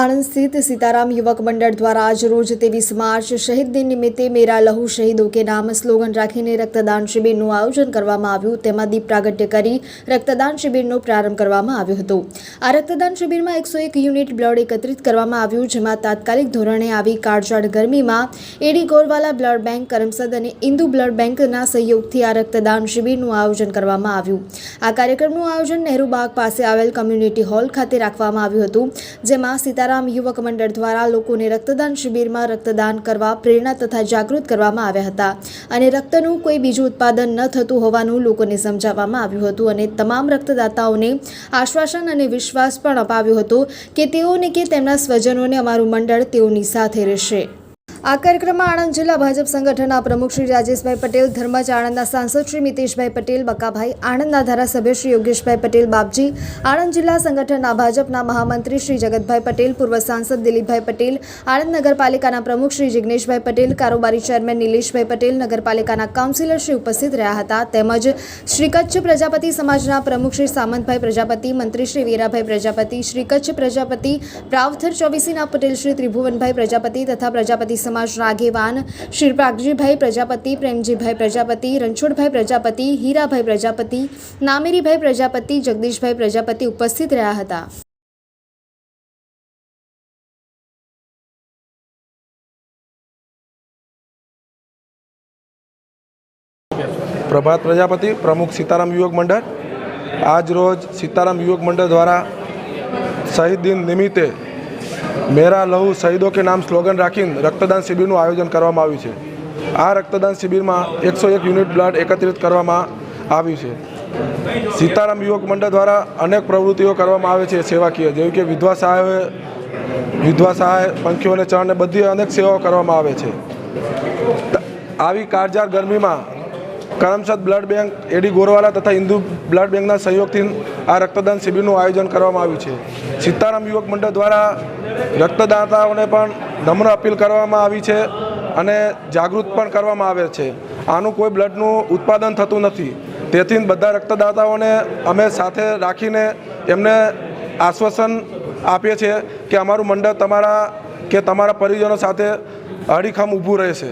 આણંદ સ્થિત સીતારામ યુવક મંડળ દ્વારા આજ રોજ ત્રેવીસ માર્ચ શહીદ દિન નિમિત્તે મેરા લહુ શહીદો કે નામ સ્લોગન રાખીને રક્તદાન શિબિરનું આયોજન કરવામાં આવ્યું. તેમાં દીપ પ્રાગટ્ય કરી રક્તદાન શિબિરનો પ્રારંભ કરવામાં આવ્યો હતો. આ રક્તદાન શિબિરમાં એકસો એક યુનિટ બ્લડ એકત્રિત કરવામાં આવ્યું, જેમાં તાત્કાલિક ધોરણે આવી કાળઝાળ ગરમીમાં AD Gorwala blood bank Karamsad અને ઇન્દુ બ્લડ બેંકના સહયોગથી આ રક્તદાન શિબિરનું આયોજન કરવામાં આવ્યું. આ કાર્યક્રમનું આયોજન નહેરુ બાગ પાસે આવેલ કમ્યુનિટી હોલ ખાતે રાખવામાં આવ્યું હતું, જેમાં સીતારામ યુવક મંડળ દ્વારા લોકોને રક્તદાન શિબિરમાં રક્તદાન કરવા, પ્રેરણા તથા જાગૃત કરવામાં આવ્યા હતા. અને રક્તનું કોઈ બીજું ઉત્પાદન ન થતું હોવાનું લોકોને સમજાવવામાં આવ્યું હતું અને તમામ રક્તદાતાઓને આશ્વાસન અને વિશ્વાસ પણ અપાવ્યો હતો કે તેઓને કે તેમના સ્વજનોને અમારું મંડળ તેઓની સાથે રહેશે. આ કાર્યક્રમમાં આણંદ જિલ્લા ભાજપ સંગઠનના પ્રમુખ શ્રી રાજેશભાઈ પટેલ ધર્મજ આણંદના સાંસદ શ્રી મિતેશભાઈ પટેલ, બકાભાઈ આણંદના ધારાસભ્ય શ્રી યોગેશભાઈ પટેલ, બાપજી આણંદ જિલ્લા સંગઠનના ભાજપના મહામંત્રી શ્રી જગતભાઈ પટેલ, પૂર્વ સાંસદ દિલીપભાઈ પટેલ, આણંદ નગરપાલિકાના પ્રમુખ શ્રી જિજ્ઞેશભાઈ પટેલ, કારોબારી ચેરમેન નિલેશભાઈ પટેલ, નગરપાલિકાના કાઉન્સિલર શ્રી ઉપસ્થિત રહ્યા હતા. તેમજ શ્રી કચ્છ પ્રજાપતિ સમાજના પ્રમુખ શ્રી સામંતભાઈ પ્રજાપતિ, મંત્રી શ્રી વીરાભાઈ પ્રજાપતિ, શ્રી કચ્છ પ્રજાપતિ પ્રાવથર ચોવીસીના પટેલ શ્રી ત્રિભુવનભાઈ પ્રજાપતિ તથા પ્રજાપતિ સમાજના આગેવાન શ્રી પ્રાગજીભાઈ પ્રજાપતિ પ્રેમજીભાઈ પ્રજાપતિ રણછોડભાઈ પ્રજાપતિ હીરાભાઈ પ્રજાપતિ નામેરીભાઈ પ્રજાપતિ જગદીશભાઈ પ્રજાપતિ ઉપસ્થિત રહ્યા હતા પ્રભાત પ્રજાપતિ પ્રમુખ સીતારામ યુવક મંડળ આજ રોજ સીતારામ યુવક મંડળ દ્વારા શહીદ દિન નિમિત્તે મેરા લહુ શહીદો કે નામ સ્લોગન રાખીને રક્તદાન શિબિરનું આયોજન કરવામાં આવ્યું છે. આ રક્તદાન શિબિરમાં એકસો એક યુનિટ બ્લડ એકત્રિત કરવામાં આવ્યું છે. સીતારામ યુવક મંડળ દ્વારા અનેક પ્રવૃત્તિઓ કરવામાં આવે છે સેવાકીય, જેવી કે વિધવા સહાય વિધવા સહાય પંખીઓને ચણને બધી અનેક સેવાઓ કરવામાં આવે છે. આવી કાળઝાળ ગરમીમાં Karamsad blood bank, AD Gorwala તથા હિન્દુ બ્લડ બેંકના સહયોગથી આ રક્તદાન શિબિરનું આયોજન કરવામાં આવ્યું છે. સીતારામ યુવક મંડળ દ્વારા રક્તદાતાઓને પણ નમ્ર અપીલ કરવામાં આવી છે અને જાગૃત પણ કરવામાં આવે છે. આનું કોઈ બ્લડનું ઉત્પાદન થતું નથી. તેથી બધા રક્તદાતાઓને અમે સાથે રાખીને એમને આશ્વાસન આપીએ છીએ કે અમારું મંડળ તમારા કે તમારા પરિજનો સાથે અડીખમ ઊભું રહેશે.